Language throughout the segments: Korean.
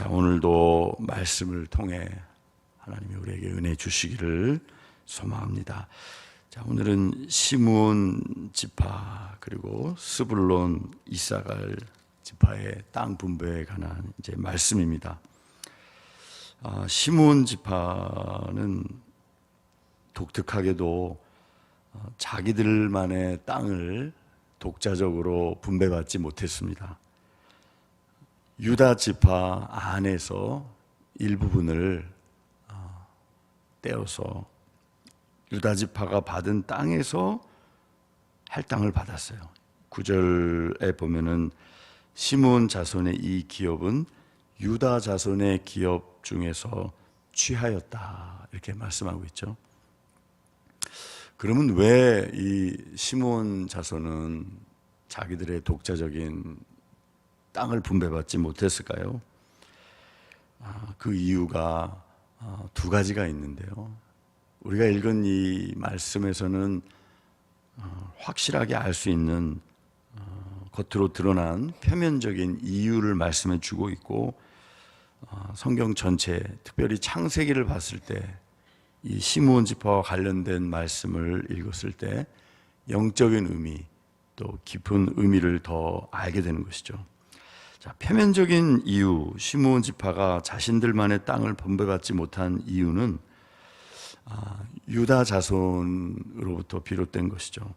자, 오늘도 말씀을 통해 하나님이 우리에게 은혜 주시기를 소망합니다. 자, 오늘은 시므온 지파 그리고 스불론 이사갈 지파의 땅 분배에 관한 이제 말씀입니다. 아, 시므온 지파는 독특하게도 어, 자기들만의 땅을 독자적으로 분배받지 못했습니다. 유다 지파 안에서 일부분을 어, 떼어서 유다 지파가 받은 땅에서 할당을 받았어요. 구절에 보면은 시몬 자손의 이 기업은 유다 자손의 기업 중에서 취하였다 이렇게 말씀하고 있죠. 그러면 왜 이 시몬 자손은 자기들의 독자적인 땅을 분배받지 못했을까요? 아, 그 이유가 아, 두 가지가 있는데요. 우리가 읽은 이 말씀에서는 어, 확실하게 알 수 있는 어, 겉으로 드러난 표면적인 이유를 말씀해 주고 있고 어, 성경 전체, 특별히 창세기를 봤을 때 이 시므온 지파와 관련된 말씀을 읽었을 때 영적인 의미 또 깊은 의미를 더 알게 되는 것이죠. 자, 표면적인 이유, 시므온 지파가 자신들만의 땅을 분배받지 못한 이유는 아, 유다 자손으로부터 비롯된 것이죠.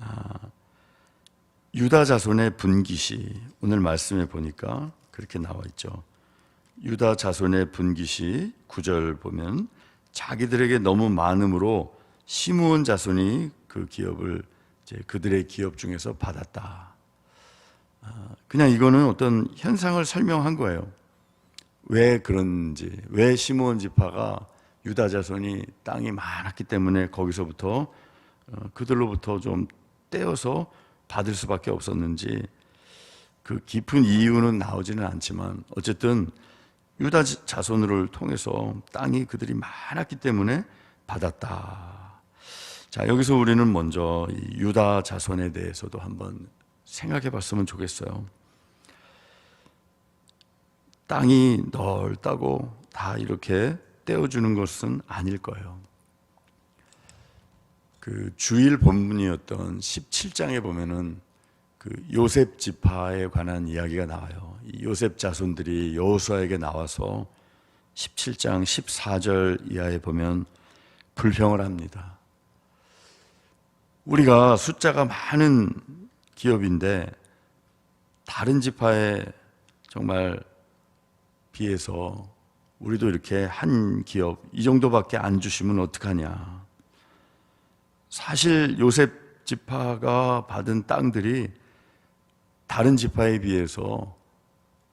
아, 유다 자손의 분깃이 오늘 말씀에 보니까 그렇게 나와 있죠. 유다 자손의 분깃이 구절 보면 자기들에게 너무 많음으로 시므온 자손이 그 기업을 그들의 기업 중에서 받았다. 아, 그냥 이거는 어떤 현상을 설명한 거예요. 왜 그런지, 왜 시므온 지파가 유다 자손이 땅이 많았기 때문에 거기서부터 어, 그들로부터 좀 떼어서 받을 수밖에 없었는지 그 깊은 이유는 나오지는 않지만 어쨌든 유다 자손을 통해서 땅이 그들이 많았기 때문에 받았다. 자, 여기서 우리는 먼저 유다 자손에 대해서도 한번 생각해 봤으면 좋겠어요. 땅이 넓다고 다 이렇게 떼어주는 것은 아닐 거예요. 그 주일 본문이었던 17장에 보면은 그 요셉 지파에 관한 이야기가 나와요. 요셉 자손들이 여호수아에게 나와서 17장 14절 이하에 보면 불평을 합니다. 우리가 숫자가 많은 기업인데 다른 지파에 정말 비해서 우리도 이렇게 한 기업 이 정도밖에 안 주시면 어떡하냐. 사실 요셉 지파가 받은 땅들이 다른 지파에 비해서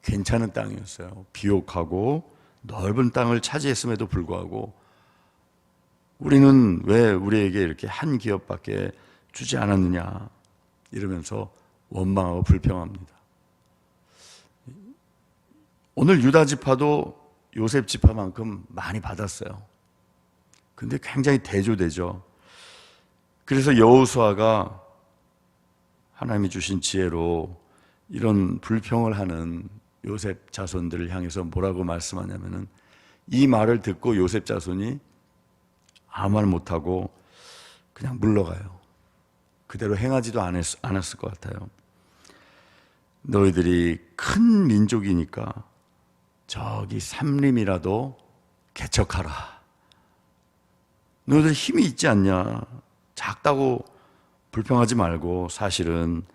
괜찮은 땅이었어요. 비옥하고 넓은 땅을 차지했음에도 불구하고 우리는 왜 우리에게 이렇게 한 기업밖에 주지 않았느냐 이러면서 원망하고 불평합니다. 오늘 유다 지파도 요셉 지파만큼 많이 받았어요. 근데 굉장히 대조되죠. 그래서 여호수아가 하나님이 주신 지혜로 이런 불평을 하는 요셉 자손들을 향해서 뭐라고 말씀하냐면은 이 말을 듣고 요셉 자손이 아무 말 못하고 그냥 물러가요. 그대로 행하지도 않았을 것 같아요. 너희들이 큰 민족이니까 저기 삼림이라도 개척하라. 너희들 힘이 있지 않냐? 작다고 불평하지 말고 사실은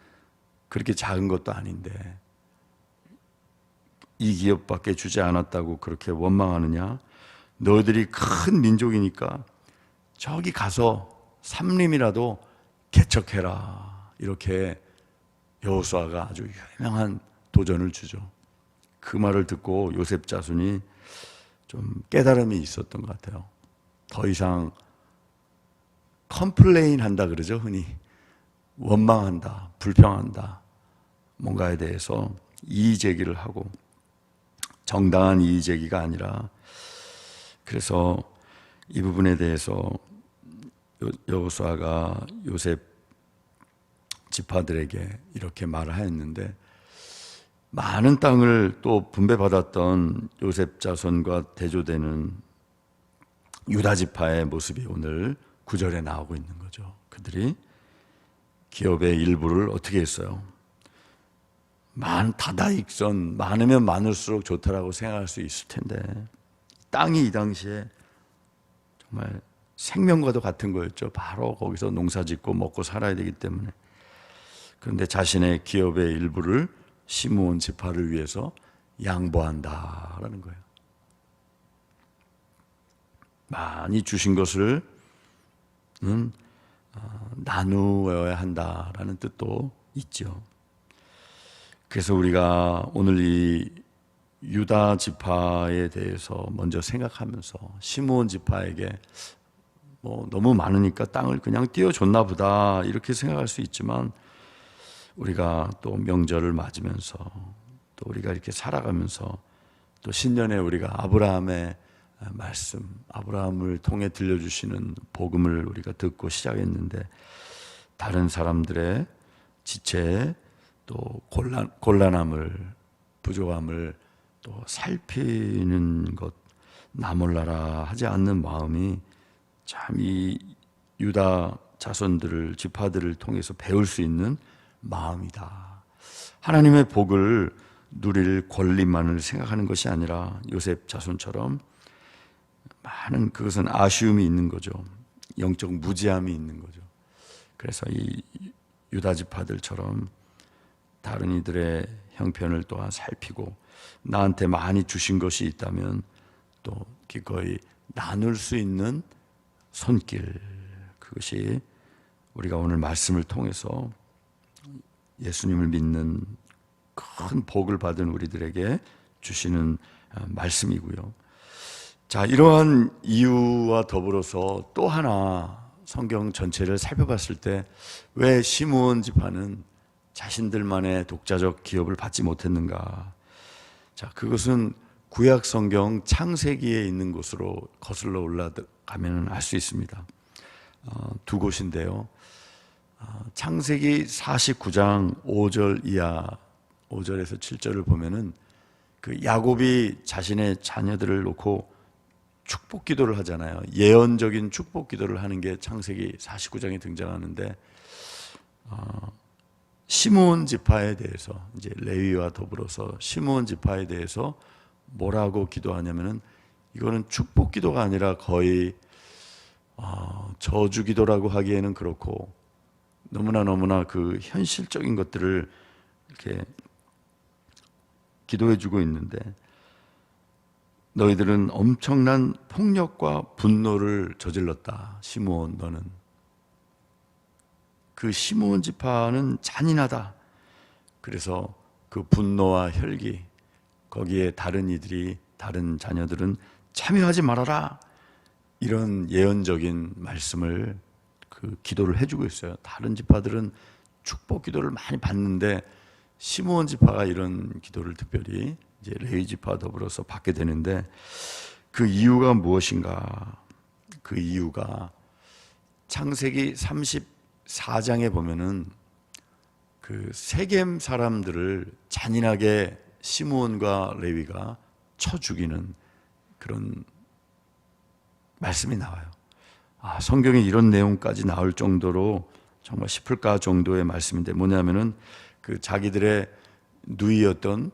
그렇게 작은 것도 아닌데 이 기업밖에 주지 않았다고 그렇게 원망하느냐? 너희들이 큰 민족이니까 저기 가서 삼림이라도 개척해라. 이렇게 여호수아가 아주 유명한 도전을 주죠. 그 말을 듣고 요셉 자손이 좀 깨달음이 있었던 것 같아요. 더 이상 컴플레인 한다 그러죠, 흔히. 원망한다, 불평한다. 뭔가에 대해서 이의 제기를 하고 정당한 이의 제기가 아니라 그래서 이 부분에 대해서 여호수아가 요셉 지파들에게 이렇게 말을 하였는데 많은 땅을 또 분배받았던 요셉 자손과 대조되는 유다 지파의 모습이 오늘 구절에 나오고 있는 거죠. 그들이 기업의 일부를 어떻게 했어요? 많 다다익선 많으면 많을수록 좋다라고 생각할 수 있을 텐데 땅이 이 당시에 정말 생명과도 같은 거였죠. 바로 거기서 농사 짓고 먹고 살아야 되기 때문에 그런데 자신의 기업의 일부를 시므온 지파를 위해서 양보한다라는 거예요. 많이 주신 것을 음, 어, 나누어야 한다라는 뜻도 있죠. 그래서 우리가 오늘 이 유다 지파에 대해서 먼저 생각하면서 시므온 지파에게 뭐 너무 많으니까 땅을 그냥 띄워줬나 보다 이렇게 생각할 수 있지만 우리가 또 명절을 맞으면서 또 우리가 이렇게 살아가면서 또 신년에 우리가 아브라함의 말씀, 아브라함을 통해 들려주시는 복음을 우리가 듣고 시작했는데 다른 사람들의 지체 또 곤란, 곤란함을 부족함을 또 살피는 것 나몰라라 하지 않는 마음이 참 이 유다 자손들을 지파들을 통해서 배울 수 있는 마음이다. 하나님의 복을 누릴 권리만을 생각하는 것이 아니라 요셉 자손처럼 많은 그것은 아쉬움이 있는 거죠. 영적 무지함이 있는 거죠. 그래서 이 유다 지파들처럼 다른 이들의 형편을 또한 살피고 나한테 많이 주신 것이 있다면 또 기꺼이 나눌 수 있는 손길 그것이 우리가 오늘 말씀을 통해서 예수님을 믿는 큰 복을 받은 우리들에게 주시는 어, 말씀이고요. 자, 이러한 이유와 더불어서 또 하나 성경 전체를 살펴봤을 때 왜 시므온 지파는 자신들만의 독자적 기업을 받지 못했는가? 자, 그것은 구약 성경 창세기에 있는 곳으로 거슬러 올라가면 알 수 있습니다. 어, 두 곳인데요. 어, 창세기 49장 5절 이하 5절에서 7절을 보면은 그 야곱이 자신의 자녀들을 놓고 축복 기도를 하잖아요. 예언적인 축복 기도를 하는 게 창세기 49장에 등장하는데 어, 시므온 지파에 대해서 이제 레위와 더불어서 시므온 지파에 대해서 뭐라고 기도하냐면은 이거는 축복 기도가 아니라 거의 어, 저주 기도라고 하기에는 그렇고 너무나 너무나 그 현실적인 것들을 이렇게 기도해 주고 있는데 너희들은 엄청난 폭력과 분노를 저질렀다. 시므온 너는 그 시므온 지파는 잔인하다. 그래서 그 분노와 혈기 거기에 다른 이들이 다른 자녀들은 참여하지 말아라. 이런 예언적인 말씀을 그 기도를 해주고 있어요. 다른 지파들은 축복 기도를 많이 받는데 시므온 지파가 이런 기도를 특별히 이제 레위 지파 더불어서 받게 되는데 그 이유가 무엇인가? 그 이유가 창세기 34장에 보면은 그 세겜 사람들을 잔인하게 시므온과 레위가 쳐 죽이는 그런 말씀이 나와요. 아, 성경에 이런 내용까지 나올 정도로 정말 싶을까 정도의 말씀인데 뭐냐면은 그 자기들의 누이였던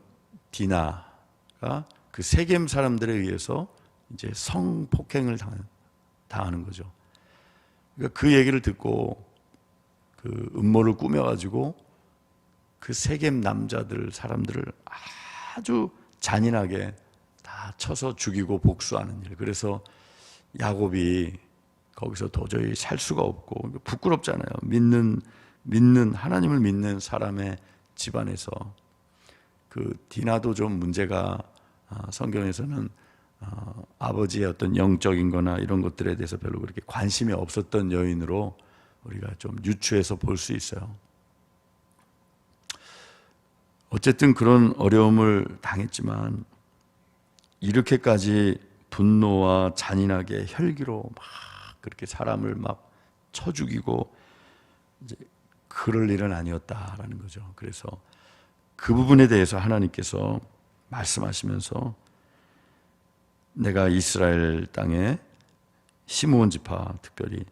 디나가 그 세겜 사람들에 의해서 이제 성폭행을 당하는, 당하는 거죠. 그러니까 그 얘기를 듣고 그 음모를 꾸며가지고 그 세겜 남자들 사람들을 아주 잔인하게 다 쳐서 죽이고 복수하는 일. 그래서 야곱이 거기서 도저히 살 수가 없고 부끄럽잖아요. 믿는 믿는 하나님을 믿는 사람의 집안에서 그 디나도 좀 문제가 아, 성경에서는 어, 아버지의 어떤 영적인 거나 이런 것들에 대해서 별로 그렇게 관심이 없었던 여인으로 우리가 좀 유추해서 볼 수 있어요. 어쨌든 그런 어려움을 당했지만 이렇게까지 분노와 잔인하게 혈기로 막 그렇게 사람을 막 쳐 죽이고 이제 그럴 일은 아니었다라는 거죠. 그래서 그 부분에 대해서 하나님께서 말씀하시면서 내가 이스라엘 땅에 시므온 지파 특별히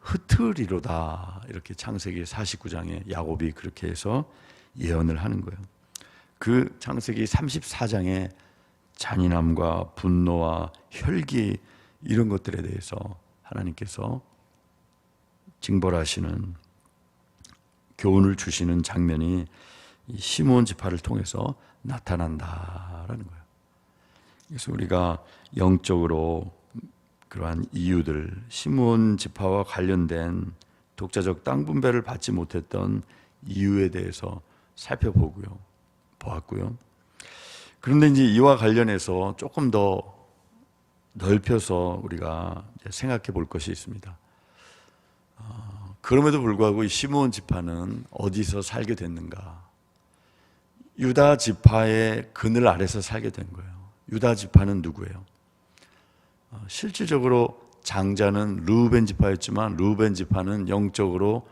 흩으리로다 이렇게 창세기 49장에 야곱이 그렇게 해서 예언을 하는 거예요. 그 창세기 34장에 잔인함과 분노와 혈기 이런 것들에 대해서 하나님께서 징벌하시는 교훈을 주시는 장면이 시므온 지파를 통해서 나타난다라는 거예요. 그래서 우리가 영적으로 그러한 이유들 시므온 지파와 관련된 독자적 땅 분배를 받지 못했던 이유에 대해서 살펴보고요. 보았고요. 그런데 이제 이와 관련해서 조금 더 넓혀서 우리가 생각해 볼 것이 있습니다. 어, 그럼에도 불구하고 이 시므온 지파는 어디서 살게 됐는가? 유다 지파의 그늘 아래서 살게 된 거예요. 유다 지파는 누구예요? 어, 실질적으로 장자는 루벤 지파였지만 루벤 지파는 영적으로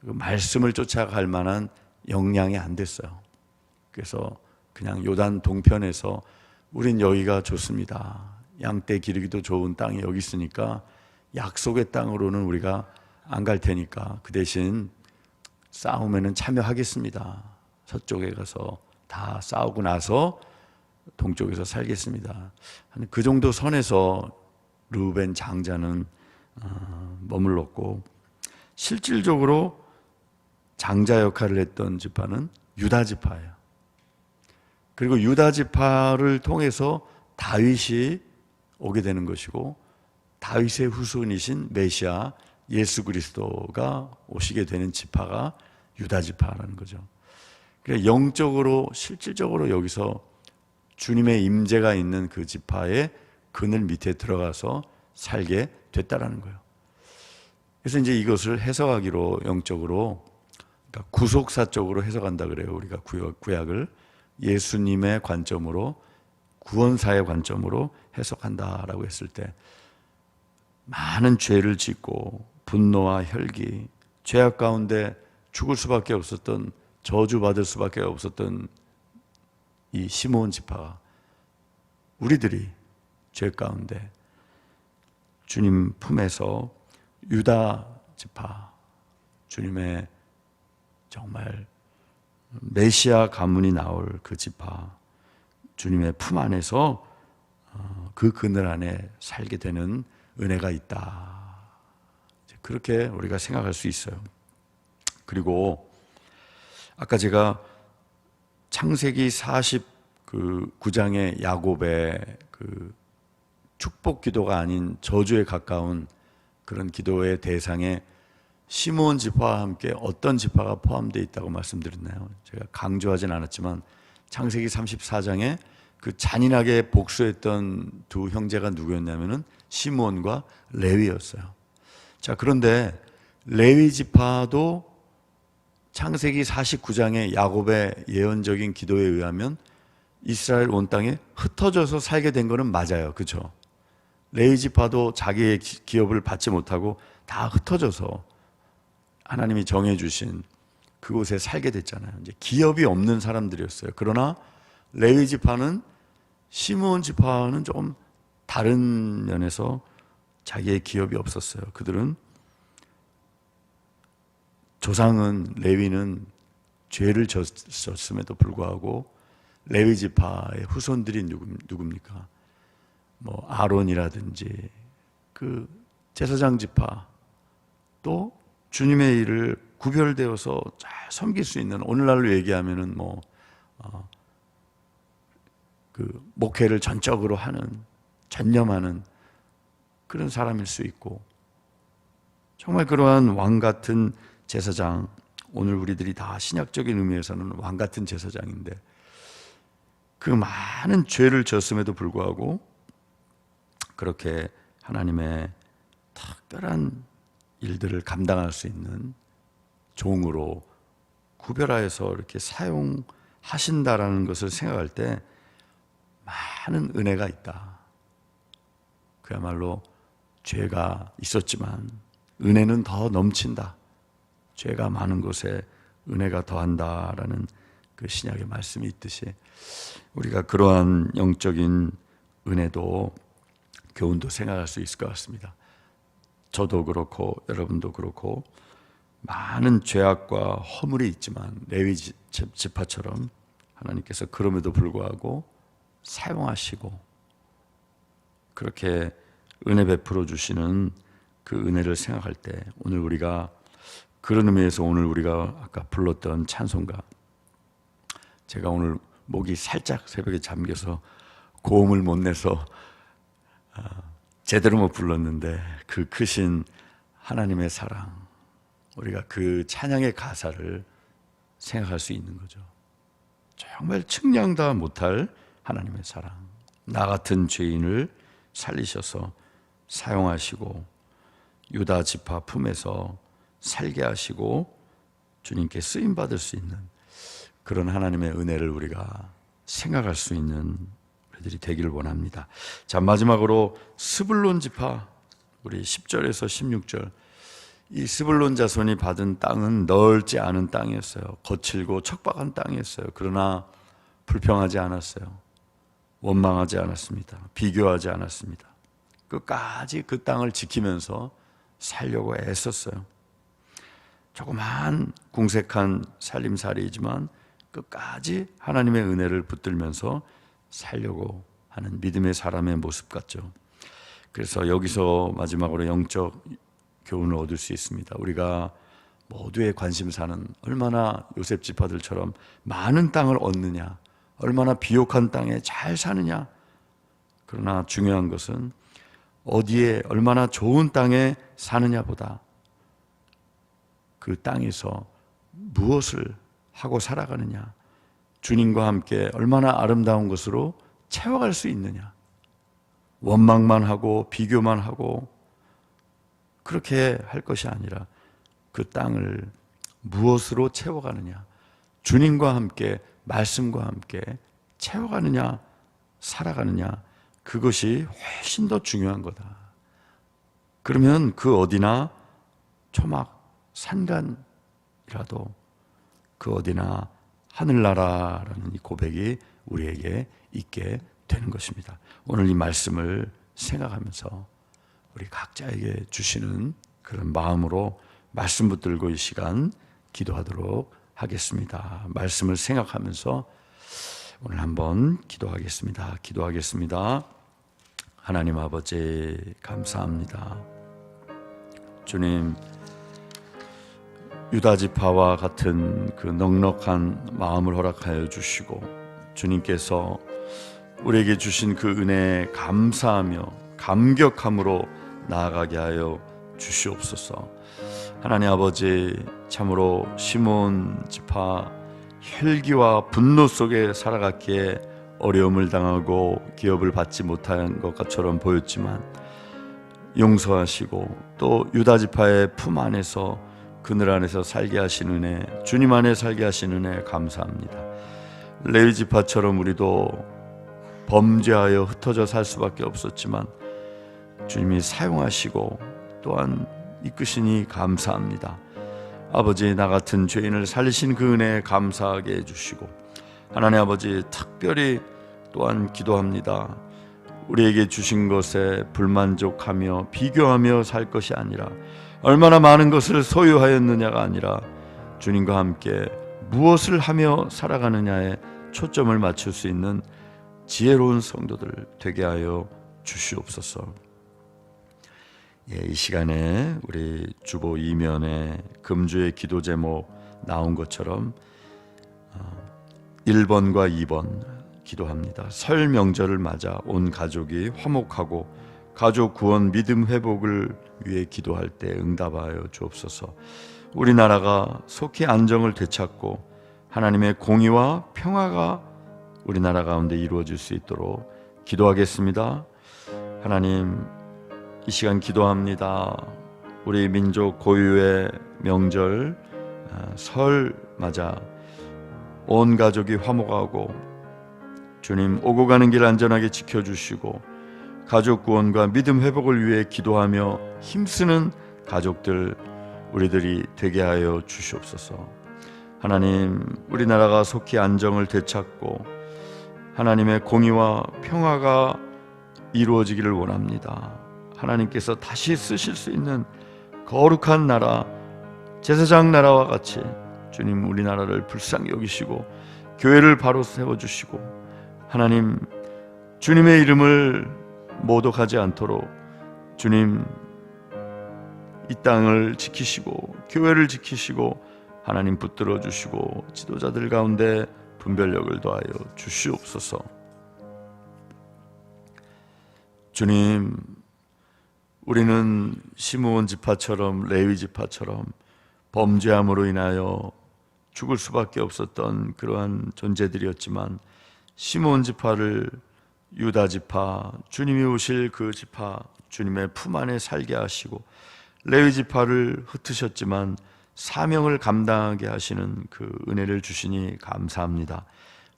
그 말씀을 쫓아갈 만한 역량이 안 됐어요. 그래서 그냥 요단 동편에서 우린 여기가 좋습니다. 양떼 기르기도 좋은 땅이 여기 있으니까 약속의 땅으로는 우리가 안 갈 테니까 그 대신 싸움에는 참여하겠습니다. 서쪽에 가서 다 싸우고 나서 동쪽에서 살겠습니다. 그 정도 선에서 루벤 장자는 어, 머물렀고 실질적으로 장자 역할을 했던 지파는 유다 지파예요. 그리고 유다 지파를 통해서 다윗이 오게 되는 것이고 다윗의 후손이신 메시아 예수 그리스도가 오시게 되는 지파가 유다 지파라는 거죠. 그러니까 영적으로 실질적으로 여기서 주님의 임재가 있는 그 지파의 그늘 밑에 들어가서 살게 됐다라는 거예요. 그래서 이제 이것을 해석하기로 영적으로 그러니까 구속사적으로 해석한다 그래요. 우리가 구약, 구약을 예수님의 관점으로 구원사의 관점으로 해석한다라고 했을 때 많은 죄를 짓고 분노와 혈기, 죄악 가운데 죽을 수밖에 없었던 저주받을 수밖에 없었던 이 시몬 지파가 우리들이 죄 가운데 주님 품에서 유다 지파 주님의 정말 메시아 가문이 나올 그 지파 주님의 품 안에서 어, 그 그늘 안에 살게 되는 은혜가 있다. 그렇게 우리가 생각할 수 있어요. 그리고 아까 제가 창세기 49장의 야곱의 그 축복 기도가 아닌 저주에 가까운 그런 기도의 대상에 시므온 지파와 함께 어떤 지파가 포함되어 있다고 말씀드렸나요? 제가 강조하진 않았지만 창세기 34장에 그 잔인하게 복수했던 두 형제가 누구였냐면은 시므온과 레위였어요. 자, 그런데 레위 지파도 창세기 49장의 야곱의 예언적인 기도에 의하면 이스라엘 온 땅에 흩어져서 살게 된 거는 맞아요. 그렇죠? 레위 지파도 자기의 기업을 받지 못하고 다 흩어져서 하나님이 정해 주신 그곳에 살게 됐잖아요. 이제 기업이 없는 사람들이었어요. 그러나 레위 지파는 시므온 지파는 조금 다른 면에서 자기의 기업이 없었어요. 그들은 조상은 레위는 죄를 졌음에도 불구하고 레위 지파의 후손들이 누굽니까? 뭐 아론이라든지 그 제사장 지파 또 주님의 일을 구별되어서 잘 섬길 수 있는 오늘날로 얘기하면은 뭐 어, 그 목회를 전적으로 하는 전념하는 그런 사람일 수 있고 정말 그러한 왕 같은 제사장 오늘 우리들이 다 신약적인 의미에서는 왕 같은 제사장인데 그 많은 죄를 졌음에도 불구하고 그렇게 하나님의 특별한 일들을 감당할 수 있는 종으로 구별하여서 이렇게 사용하신다라는 것을 생각할 때 많은 은혜가 있다. 그야말로 죄가 있었지만 은혜는 더 넘친다. 죄가 많은 곳에 은혜가 더한다라는 그그 신약의 말씀이 있듯이 우리가 그러한 영적인 은혜도 교훈도 생각할 수 있을 것 같습니다. 저도 그렇고 여러분도 그렇고 많은 죄악과 허물이 있지만 레위 지- 지파처럼 하나님께서 그럼에도 불구하고 사용하시고 그렇게 은혜 베풀어 주시는 그 은혜를 생각할 때 오늘 우리가 그런 의미에서 오늘 우리가 아까 불렀던 찬송가 제가 오늘 목이 살짝 새벽에 잠겨서 고음을 못 내서 아, 제대로 못 불렀는데 그 크신 하나님의 사랑 우리가 그 찬양의 가사를 생각할 수 있는 거죠. 정말 측량다 못할 하나님의 사랑. 나 같은 죄인을 살리셔서 사용하시고 유다 지파 품에서 살게 하시고 주님께 쓰임 받을 수 있는 그런 하나님의 은혜를 우리가 생각할 수 있는 우리들이 되기를 원합니다. 자, 마지막으로 스불론 지파 우리 10절에서 16절 이 스불론 자손이 받은 땅은 넓지 않은 땅이었어요. 거칠고 척박한 땅이었어요. 그러나 불평하지 않았어요. 원망하지 않았습니다. 비교하지 않았습니다. 끝까지 그 땅을 지키면서 살려고 애썼어요. 조그만 궁색한 살림살이지만 끝까지 하나님의 은혜를 붙들면서 살려고 하는 믿음의 사람의 모습 같죠. 그래서 여기서 마지막으로 영적 교훈을 얻을 수 있습니다. 우리가 모두의 관심사는 얼마나 요셉 지파들처럼 많은 땅을 얻느냐, 얼마나 비옥한 땅에 잘 사느냐. 그러나 중요한 것은 어디에 얼마나 좋은 땅에 사느냐보다 그 땅에서 무엇을 하고 살아가느냐, 주님과 함께 얼마나 아름다운 것으로 채워갈 수 있느냐, 원망만 하고 비교만 하고 그렇게 할 것이 아니라 그 땅을 무엇으로 채워가느냐, 주님과 함께 말씀과 함께 채워가느냐, 살아가느냐, 그것이 훨씬 더 중요한 거다. 그러면 그 어디나 초막 산간이라도 그 어디나 하늘나라라는 이 고백이 우리에게 있게 되는 것입니다. 오늘 이 말씀을 생각하면서 우리 각자에게 주시는 그런 마음으로 말씀 붙들고 이 시간 기도하도록 하겠습니다. 말씀을 생각하면서 오늘 한번 기도하겠습니다. 기도하겠습니다. 하나님 아버지 감사합니다. 주님 유다 지파와 같은 그 넉넉한 마음을 허락하여 주시고 주님께서 우리에게 주신 그 은혜에 감사하며 감격함으로 나아가게 하여 주시옵소서. 하나님 아버지 참으로 시몬 지파 혈기와 분노 속에 살아갔기에 어려움을 당하고 기업을 받지 못한 것처럼 보였지만 용서하시고 또 유다 지파의 품 안에서 그늘 안에서 살게 하시는 은혜, 주님 안에 살게 하시는 은혜 감사합니다. 레위 지파처럼 우리도 범죄하여 흩어져 살 수밖에 없었지만 주님이 사용하시고 또한 이끄시니 감사합니다. 아버지 나 같은 죄인을 살리신 그 은혜 감사하게 해주시고 하나님 아버지 특별히 또한 기도합니다. 우리에게 주신 것에 불만족하며 비교하며 살 것이 아니라 얼마나 많은 것을 소유하였느냐가 아니라 주님과 함께 무엇을 하며 살아가느냐에 초점을 맞출 수 있는 지혜로운 성도들 되게 하여 주시옵소서. 예, 이 시간에 우리 주보 이면에 금주의 기도 제목 나온 것처럼 1번과 2번 기도합니다. 설 명절을 맞아 온 가족이 화목하고 가족 구원 믿음 회복을 위해 기도할 때 응답하여 주옵소서. 우리나라가 속히 안정을 되찾고 하나님의 공의와 평화가 우리나라 가운데 이루어질 수 있도록 기도하겠습니다. 하나님 이 시간 기도합니다. 우리 민족 고유의 명절 아, 설 맞아 온 가족이 화목하고 주님 오고 가는 길 안전하게 지켜주시고 가족 구원과 믿음 회복을 위해 기도하며 힘쓰는 가족들 우리들이 되게 하여 주시옵소서. 하나님 우리나라가 속히 안정을 되찾고 하나님의 공의와 평화가 이루어지기를 원합니다. 하나님께서 다시 쓰실 수 있는 거룩한 나라 제사장 나라와 같이 주님 우리나라를 불쌍히 여기시고 교회를 바로 세워 주시고 하나님 주님의 이름을 모독하지 않도록 주님 이 땅을 지키시고 교회를 지키시고 하나님 붙들어 주시고 지도자들 가운데 분별력을 더하여 주시옵소서. 주님, 우리는 시므온 지파처럼 레위 지파처럼 범죄함으로 인하여 죽을 수밖에 없었던 그러한 존재들이었지만 시므온 지파를 유다 지파 주님이 오실 그 지파 주님의 품 안에 살게 하시고 레위 지파를 흩으셨지만 사명을 감당하게 하시는 그 은혜를 주시니 감사합니다.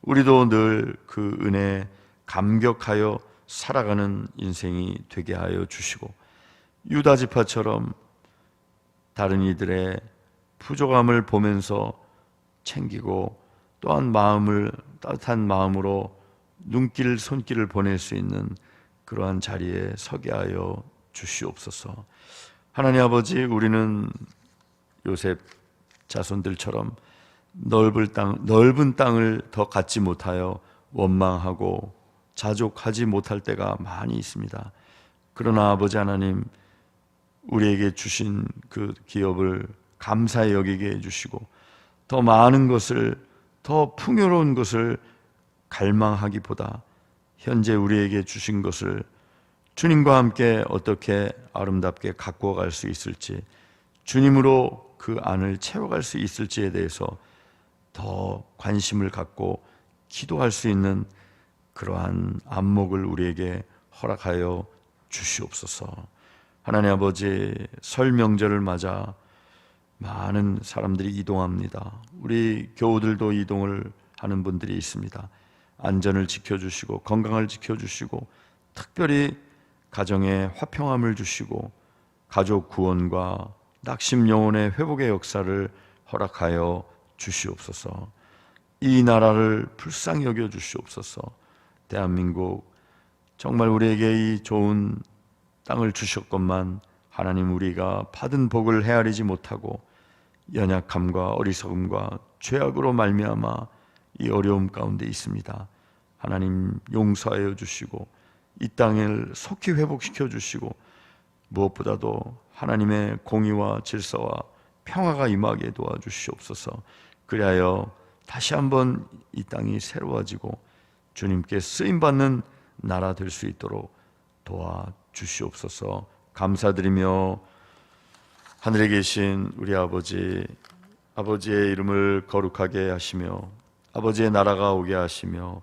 우리도 늘 그 은혜 감격하여 살아가는 인생이 되게 하여 주시고 유다 지파처럼 다른 이들의 부족함을 보면서 챙기고 또한 마음을 따뜻한 마음으로 눈길 손길을 보낼 수 있는 그러한 자리에 서게 하여 주시옵소서. 하나님 아버지 우리는 요셉 자손들처럼 넓을 땅 넓은 땅을 더 갖지 못하여 원망하고 자족하지 못할 때가 많이 있습니다. 그러나 아버지 하나님 우리에게 주신 그 기업을 감사히 여기게 해 주시고 더 많은 것을 더 풍요로운 것을 갈망하기보다 현재 우리에게 주신 것을 주님과 함께 어떻게 아름답게 갖고 갈 수 있을지 주님으로 그 안을 채워갈 수 있을지에 대해서 더 관심을 갖고 기도할 수 있는 그러한 안목을 우리에게 허락하여 주시옵소서. 하나님 아버지 설 명절을 맞아 많은 사람들이 이동합니다. 우리 교우들도 이동을 하는 분들이 있습니다. 안전을 지켜주시고 건강을 지켜주시고 특별히 가정에 화평함을 주시고 가족 구원과 낙심 영혼의 회복의 역사를 허락하여 주시옵소서. 이 나라를 불쌍히 여겨 주시옵소서. 대한민국 정말 우리에게 이 좋은 땅을 주셨건만 하나님 우리가 받은 복을 헤아리지 못하고 연약함과 어리석음과 죄악으로 말미암아 이 어려움 가운데 있습니다. 하나님 용서하여 주시고 이 땅을 속히 회복시켜 주시고 무엇보다도 하나님의 공의와 질서와 평화가 임하게 도와주시옵소서. 그리하여 다시 한번 이 땅이 새로워지고 주님께 쓰임 받는 나라 될 수 있도록 도와 주시옵소서. 감사드리며 하늘에 계신 우리 아버지 아버지의 이름을 거룩하게 하시며 아버지의 나라가 오게 하시며